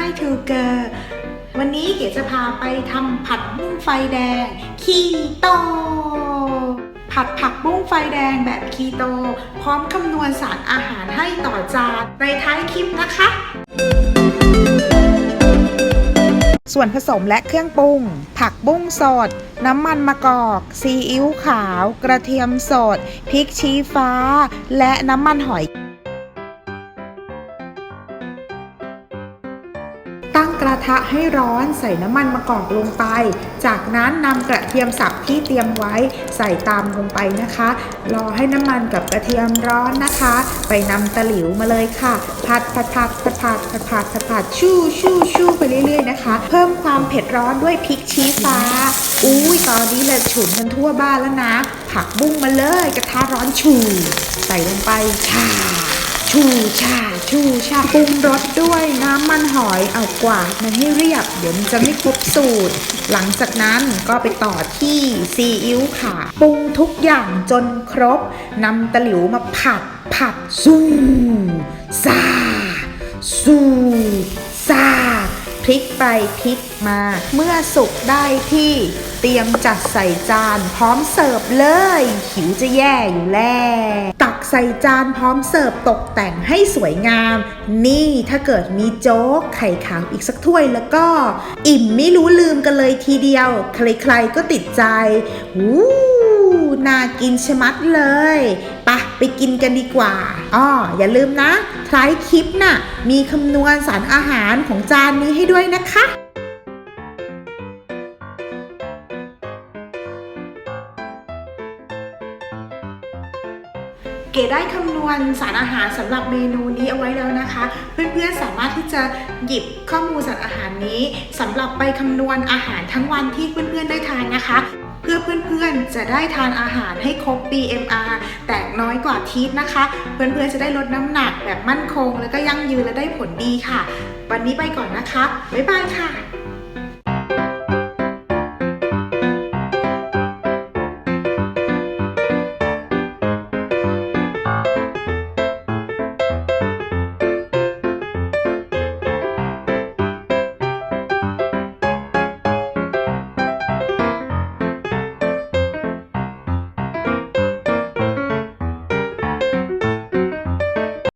Hi to Girl วันนี้เก๋จะพาไปทำผัดบุ้งไฟแดง คีโต ผัดผักบุ้งไฟแดงแบบคีโต พร้อมคำนวณสารอาหารให้ต่อจานในท้ายคลิปนะคะ ส่วนผสมและเครื่องปรุง ผักบุ้งสด น้ำมันมะกอก ซีอิ๊วขาว กระเทียมสด พริกชี้ฟ้า และน้ำมันหอย ตั้งกระทะให้ร้อนใส่น้ำมันมะกอกลงไป จากนั้นนำกระเทียมสับที่เตรียมไว้ใส่ตามลงไปนะคะ รอให้น้ำมันกับกระเทียมร้อนนะคะ ไปนำตะหลิวมาเลยค่ะ ผัดผัดผัดผัดผัดผัดผัดผัดผัดชู่ชู่ชู่ไปเรื่อยๆนะคะ เพิ่มความเผ็ดร้อนด้วยพริกชี้ฟ้า อุ้ยตอนนี้เลยฉุนกันทั่วบ้านแล้วนะ ผักบุ้งมาเลยกระทะร้อนชูใส่ลงไปชา ชูชา ชูชาปรุงรสด้วยน้ำมันหอยเอากวาดมันให้เรียบ เดี๋ยวมันจะไม่ครบสูตร หลังจากนั้นก็ไปต่อที่ซีอิ๊วค่ะ ปรุงทุกอย่างจนครบนำตะหลิวมาผัดผัดสู้ซาสู้ซาพลิกไปพลิกมา เมื่อสุกได้ที่เตรียมจัดใส่จาน พร้อมเสิร์ฟเลย หิวจะแย่อยู่แล้ว ใส่จานพร้อมเสิร์ฟตกแต่งให้สวยงาม นี่ถ้าเกิดมีโจ๊กไข่ขาวอีกสักถ้วยแล้วก็ อิ่มไม่รู้ลืมกันเลยทีเดียว ใครๆก็ติดใจวู้น่ากินชะมัดเลยปะไปกินกันดีกว่าอ้ออย่าลืมนะท้ายคลิปน่ะ มีคำนวณสารอาหารของจานนี้ให้ด้วยนะคะ เก๋ได้คำนวณสารอาหารสำหรับเมนูนี้เอาไว้แล้วนะคะ เพื่อนๆสามารถที่จะหยิบข้อมูลสารอาหารนี้สำหรับไปคำนวณอาหารทั้งวันที่เพื่อนๆได้ทานนะคะ เพื่อเพื่อนๆจะได้ทานอาหารให้ครบ BMR แต่น้อยกว่าทีสนะคะ เพื่อนๆจะได้ลดน้ำหนักแบบมั่นคง แล้วก็ยั่งยืนและได้ผลดีค่ะ วันนี้ไปก่อนนะคะ บ๊ายบายค่ะ